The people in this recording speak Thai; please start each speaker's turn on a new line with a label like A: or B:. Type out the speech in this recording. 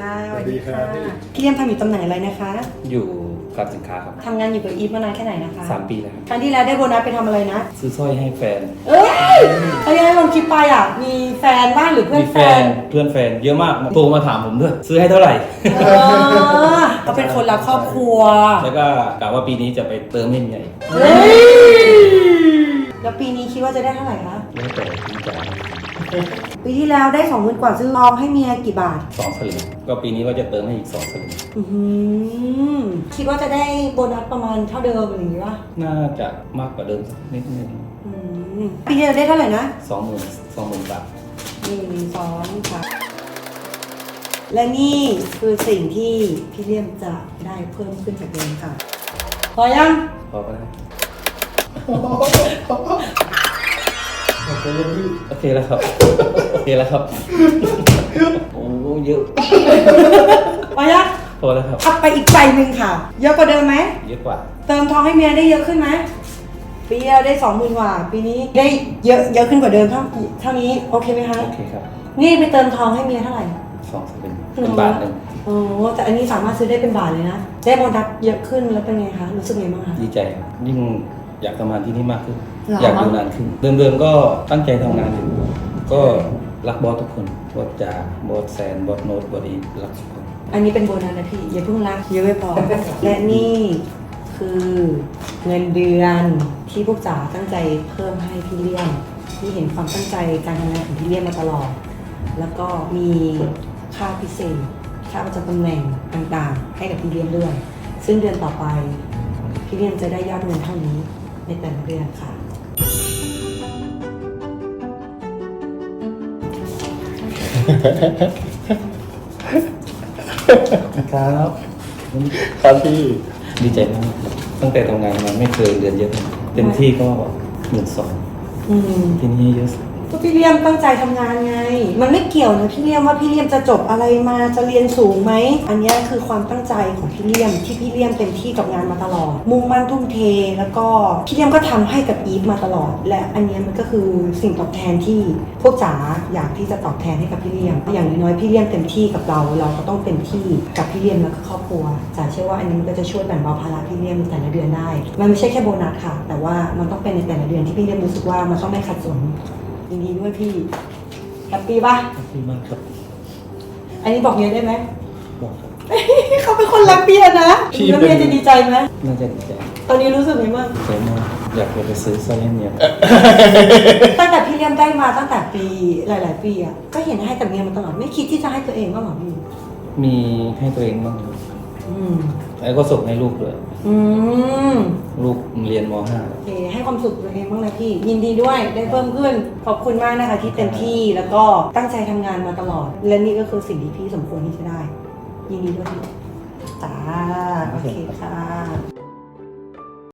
A: ค่ะ
B: สวัสดีครับพี่
A: พี่เลี่ยมทำอยู่ตำแหน่งอะไรนะคะ
C: อยู่กับสินค้าครับ
A: ทำงานอยู่กับอีฟมานานแค่ไหนนะคะ
C: สามปีแล้วครับ
A: ครั้งที่แล้วได้โบนัสไปทำอะไรนะ
C: ซื้อสร้อยให้แฟน
A: เอ้ยเขายังให้ลงคลิปไปอะ มีแฟนบ้านหรือเพื่อน
C: มี
A: แฟ
C: แฟ
A: น
C: นเพื่อนแฟนเยอะมากโทรมาถามผมด้วย ซื้อให้เท่าไหร่
A: เออเขาเป็นคนรักครอบครัว
C: แล้วก็กะว่าปีนี้จะไปเติมให้เมียอีก
A: เฮ้ย แล้วปีนี้คิดว่าจะได้เท่าไหร่คะ
C: แล้วแต่พี่จ๋า
A: ปีที่แล้วได้สองหมื่นกว่าซื้อทองให้เมียกี่บาท
C: สองสลึงก็ปีนี้ว่าจะเติมให้อีกสองสลึง
A: อื้อหือคิดว่าจะได้โบนัสประมาณเท่าเดิมหรือว่า
C: น่าจะมากกว่าเดิมสักนิดนึง
A: ปีที่แล้วได้เท่าไหร่นะ
C: สองหมื่นสองหมื่นบาท
A: หนึ่งสองสามและนี่คือสิ่งที่พี่เลี่ยมจะได้เพิ่มขึ้นจากเดิมค่ะ พอยัง
C: พอก็ได้
B: โอเคยังพี่
C: โอเคแล้วครับ โอเคแล้วครับ โอ้เยอะ
A: พอยัง
C: พอแล้วครับ
A: อัพไปอีกใจหนึ่งค่ะ เยอะกว่าเดิมไหม
C: เยอะกว่า
A: เติมทองให้เมียได้เยอะขึ้นไหม ปีที่แล้วได้สองหมื่นกว่า ปีนี้ได้เยอะเยอะขึ้นกว่าเดิมเท่าเท่านี้ โอเคไหมคะ
C: โอเคครับ
A: นี่ไปเติมทองให้เมียเท่าไหร่
C: สองสลึงเป็นบาทหนึ่ง
A: โอ้แต่อันนี้สามารถซื้อได้เป็นบาทเลยนะ ได้โบนัสเยอะขึ้นแล้วเป็นไงคะ รู้สึกไงบ้างคะ
C: ดีใจครับยิ่ง อยากทำงานที่นี่มากขึ้น
A: เหรอ
C: อยากอยู่นานขึ้น เดิมๆก็ตั้งใจทำงานอยู่ ก็รักบอสทุกคนบอสจ่าบอสแซนบอสโน้ตบอสอีรักทุกคน
A: อันนี้เป็นโบนัสนะพี่ อย่าเพิ่งรักเยอะไม่พอและนี่คือเงินเดือนที่พวกจ๋าตั้งใจเพิ่มให้พี่เลี้ยมที่เห็นความตั้งใจการทำงานของพี่เลี้ยมมาตลอด แล้วก็มีค่าพิเศษค่าประจำตำแหน่งต่างๆ ให้กับพี่เลี้ยมด้วย ซึ่งเดือนต่อไปพี่เลี้ยมจะได้ยอดเงินเท่านี้ใน แต่ละเดือนค่ะ
C: ครับ
B: ครับพี่
C: ดีใจมากตั้งแต่ทำงานมาไม่เคยเดือนเยอะขนาดนี้เต็มที่ก็หมื่นสอง
A: อืม
C: ที่นี่เยอะสุด
A: ก็พี่เลี่ยมตั้งใจทำงานไง มันไม่เกี่ยวนะพี่เลี่ยมว่าพี่เลี่ยมจะจบอะไรมาจะเรียนสูงไหม อันเนี้ยคือความตั้งใจของพี่เลี่ยมที่พี่เลี่ยมเต็มที่กับงานมาตลอด มุ่งมั่นทุ่มเท แล้วก็พี่เลี่ยมก็ทำให้กับอีฟมาตลอด และอันเนี้ยมันก็คือสิ่งตอบแทนที่พวกจ๋าอยากที่จะตอบแทนให้กับพี่เลี่ยม อย่างน้อยๆพี่เลี่ยมเต็มที่กับเรา เราก็ต้องเต็มที่กับพี่เลี่ยมและก็ครอบครัวจ๋าเชื่อว่าอันนี้มันก็จะช่วยแบ่งเบาภาระพี่เลี่ยมในแต่ละเดือนได้ มันไม่ใช่แค่โบนัสค่ะ แต่ว่ามันต้องเป็นในแต่ละเดือนที่พี่เลี่ยมรู้สึกว่ามันต้องไม่ขัดสน ยินดีด้วยพี่แฮปปี้ป่ะ
C: ขอบคุณมากครับ
A: อันนี้บอกเมียได้ไหม
C: บอกครับ
A: เขาเป็นคนรักเมียนะ
B: พี่
A: แล้ว
B: เป็น
A: เมียจะดีใจไหม
C: น่าจะดีใจ
A: ตอนนี้รู้สึกไงบ้าง
C: ใจมากอยากจะไปซื้อสร้อยให้เมีย
A: ตั้งแต่พี่เลี้ยมได้มาตั้งแต่ปีหลาย ๆ ปีอะก็เห็นให้แต่เมียมาตลอดไม่คิดที่จะให้ตัวเองบ้างเหรอพี่
C: มีให้ตัวเองบ้างครับ
A: อืม
C: แล้วก็ส่งให้ลูกด้วย
A: อืม
C: ลูกเรียนม .5
A: โอเคให้ความสุขตัวเองบ้างนะพี่ ยินดีด้วยได้เพิ่มขึ้น ขอบคุณมากนะคะที่เต็มที่แล้วก็ตั้งใจทำงานมาตลอด และนี่ก็คือสิ่งที่พี่สมควรที่จะได้ ยินดีด้วยพี่จ้าโอเคค่ะ